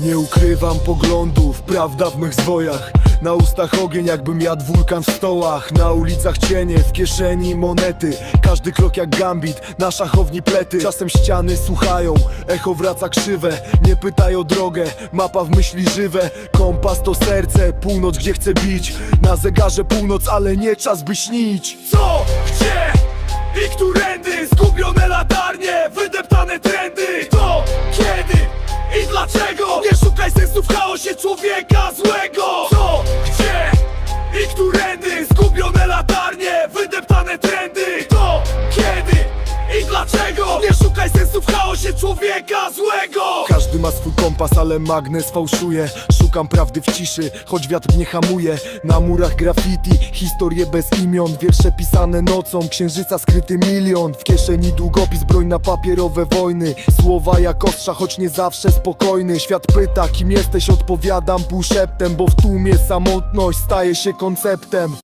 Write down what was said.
Nie ukrywam poglądów, prawda w mych zwojach. Na ustach ogień jakbym jadł wulkan w stołach. Na ulicach cienie, w kieszeni monety. Każdy krok jak gambit, na szachowni plety. Czasem ściany słuchają, echo wraca krzywe. Nie pytaj o drogę, mapa w myśli żywe. Kompas to serce, północ gdzie chcę bić. Na zegarze północ, ale nie czas by śnić. Co? Nie szukaj sensu w chaosie człowieka złego Co? Gdzie? I którędy? Zgubione latarnie, wydeptane trendy To? Kiedy? I dlaczego? Nie szukaj sensu w chaosie człowieka złego ma swój kompas, ale magnes fałszuje. Szukam prawdy w ciszy, choć wiatr nie hamuje. Na murach graffiti, historie bez imion. Wiersze pisane nocą, księżyca skryty milion. W kieszeni długopis, broń na papierowe wojny. Słowa jak ostrza, choć nie zawsze spokojny. Świat pyta, kim jesteś, odpowiadam półszeptem Bo w tłumie samotność staje się konceptem